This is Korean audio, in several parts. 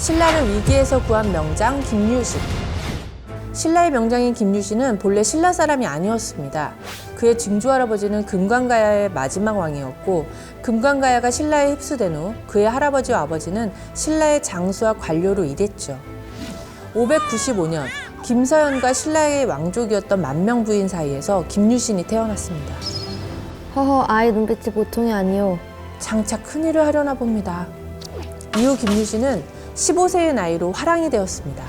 신라를 위기에서 구한 명장 김유신. 신라의 명장인 김유신은 본래 신라 사람이 아니었습니다. 그의 증조 할아버지는 금관가야의 마지막 왕이었고 금관가야가 신라에 흡수된 후 그의 할아버지와 아버지는 신라의 장수와 관료로 일했죠. 595년 김서연과 신라의 왕족이었던 만명 부인 사이에서 김유신이 태어났습니다. 허허 아이 눈빛이 보통이 아니오. 장차 큰일을 하려나 봅니다. 이후 김유신은 15세의 나이로 화랑이 되었습니다.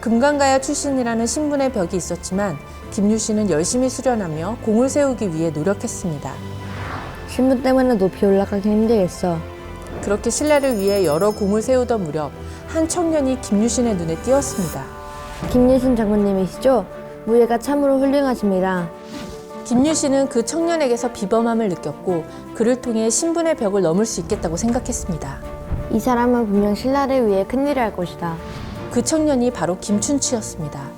금강가야 출신이라는 신분의 벽이 있었지만 김유신은 열심히 수련하며 공을 세우기 위해 노력했습니다. 신분 때문에 높이 올라가기 힘들겠어. 그렇게 신라를 위해 여러 공을 세우던 무렵 한 청년이 김유신의 눈에 띄었습니다. 김유신 장군님이시죠? 무예가 참으로 훌륭하십니다. 김유신은 그 청년에게서 비범함을 느꼈고 그를 통해 신분의 벽을 넘을 수 있겠다고 생각했습니다. 이 사람은 분명 신라를 위해 큰일을 할 것이다. 그 청년이 바로 김춘추였습니다.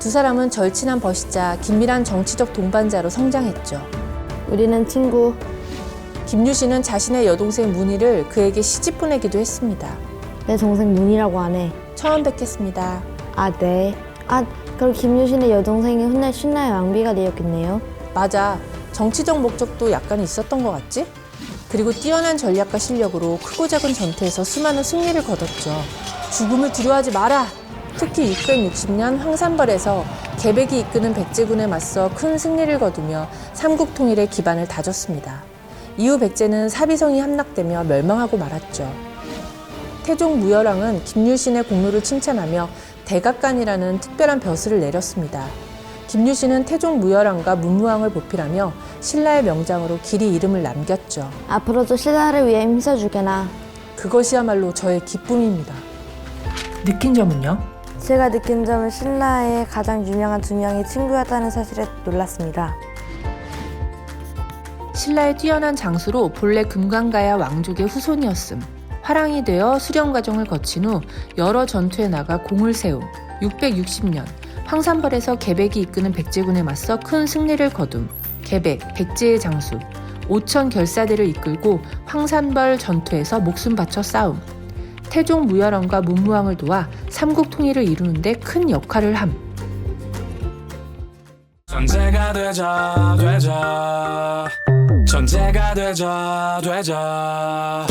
두 사람은 절친한 벗이자 긴밀한 정치적 동반자로 성장했죠. 우리는 친구. 김유신은 자신의 여동생 문희를 그에게 시집 보내기도 했습니다. 내 동생 문이라고 하네. 처음 뵙겠습니다. 아 네. 아 그럼 김유신의 여동생이 훗날 신라의 왕비가 되었겠네요. 맞아. 정치적 목적도 약간 있었던 것 같지? 그리고 뛰어난 전략과 실력으로 크고 작은 전투에서 수많은 승리를 거뒀죠. 죽음을 두려워하지 마라! 특히 660년 황산벌에서 개백이 이끄는 백제군에 맞서 큰 승리를 거두며 삼국 통일의 기반을 다졌습니다. 이후 백제는 사비성이 함락되며 멸망하고 말았죠. 태종 무열왕은 김유신의 공로를 칭찬하며 대각간이라는 특별한 벼슬을 내렸습니다. 김유신은 태종 무열왕과 문무왕을 보필하며 신라의 명장으로 길이 이름을 남겼죠. 앞으로도 신라를 위해 힘써주게나. 그것이야말로 저의 기쁨입니다. 느낀 점은요? 제가 느낀 점은 신라의 가장 유명한 두 명이 친구였다는 사실에 놀랐습니다. 신라의 뛰어난 장수로 본래 금강가야 왕족의 후손이었음. 화랑이 되어 수련 과정을 거친 후 여러 전투에 나가 공을 세움. 660년 황산벌에서 개백이 이끄는 백제군에 맞서 큰 승리를 거둠. 개백, 백제의 장수. 5천 결사대를 이끌고 황산벌 전투에서 목숨 바쳐 싸움. 태종 무열왕과 문무왕을 도와 삼국 통일을 이루는데 큰 역할을 함. 천재가 되자 되자 천재가 되자 되자